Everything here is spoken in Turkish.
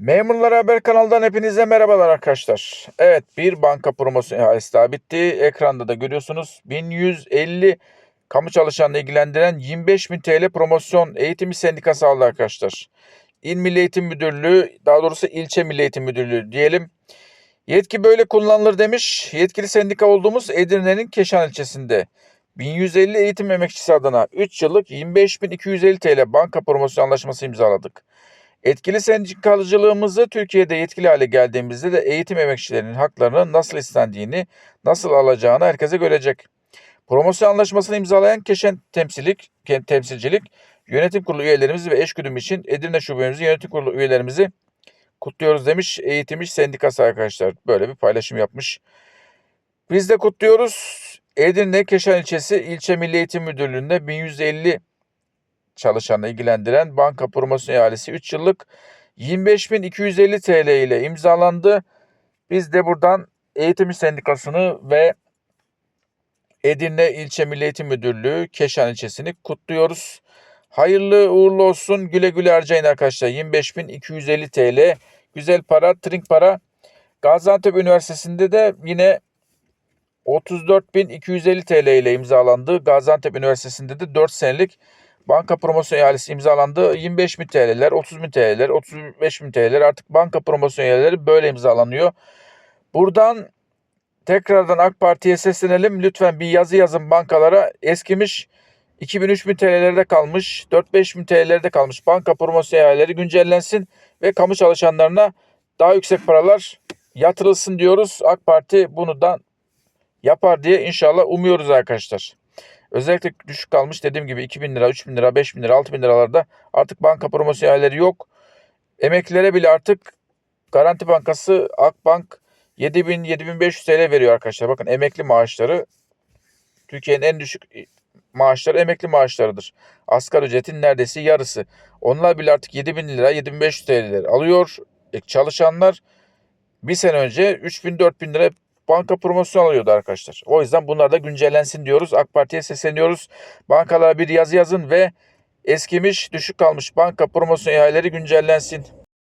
Memurlar Haber kanalından hepinize merhabalar arkadaşlar. Evet bir banka promosyon ihalesi daha bitti. Ekranda da görüyorsunuz 1150 kamu çalışanını ilgilendiren 25.000 TL promosyon eğitimi sendikası aldı arkadaşlar. İl Milli Eğitim Müdürlüğü daha doğrusu ilçe Milli Eğitim Müdürlüğü diyelim. Yetki böyle kullanılır demiş. Yetkili sendika olduğumuz Edirne'nin Keşan ilçesinde 1150 eğitim emekçisi adına 3 yıllık 25.250 TL banka promosyon anlaşması imzaladık. Etkili sendikalıcılığımızı Türkiye'de yetkili hale geldiğimizde de eğitim emekçilerinin haklarının nasıl istendiğini, nasıl alacağını herkese görecek. Promosyon anlaşmasını imzalayan Keşen Temsillik, Kent Temsilcilik, Yönetim Kurulu üyelerimizi ve eşgüdüm için Edirne Şubemizin Yönetim Kurulu üyelerimizi kutluyoruz demiş Eğitim İş Sendikası arkadaşlar. Böyle bir paylaşım yapmış. Biz de kutluyoruz. Edirne Keşan ilçesi İlçe Milli Eğitim Müdürlüğü'nde 1150 çalışanı ilgilendiren banka promosyon ihalesi 3 yıllık 25.250 TL ile imzalandı. Biz de buradan Eğitim Sendikası'nı ve Edirne İlçe Milli Eğitim Müdürlüğü Keşan ilçesini kutluyoruz. Hayırlı uğurlu olsun. Güle güle harcayın arkadaşlar. 25.250 TL. Güzel para, trink para. Gaziantep Üniversitesi'nde de yine 34.250 TL ile imzalandı. Gaziantep Üniversitesi'nde de 4 senelik banka promosyon ihalesi imzalandı. 25.000 TL'ler, 30.000 TL'ler, 35.000 TL'ler artık banka promosyon ihaleleri böyle imzalanıyor. Buradan tekrardan AK Parti'ye seslenelim. Lütfen bir yazı yazın bankalara. Eskimiş 2000-3000 TL'lerde kalmış, 4-5 TL'lerde kalmış banka promosyon ihaleleri güncellensin ve kamu çalışanlarına daha yüksek paralar yatırılsın diyoruz. AK Parti bunu da yapar diye inşallah umuyoruz arkadaşlar. Özellikle düşük kalmış dediğim gibi 2000 lira, 3000 lira, 5000 lira, 6000 liralarda artık banka promosyon yok. Emeklilere bile artık Garanti Bankası Akbank 7000 7500 TL veriyor arkadaşlar. Bakın emekli maaşları Türkiye'nin en düşük maaşları emekli maaşlarıdır. Asgari ücretin neredeyse yarısı. Onlar bile artık 7000 lira 7500 TL alıyor. E, çalışanlar bir sene önce 3000 4000 lira banka promosyon alıyordu arkadaşlar. O yüzden bunlar da güncellensin diyoruz. AK Parti'ye sesleniyoruz. Bankalara bir yazı yazın ve eskimiş düşük kalmış banka promosyon ihaleleri güncellensin.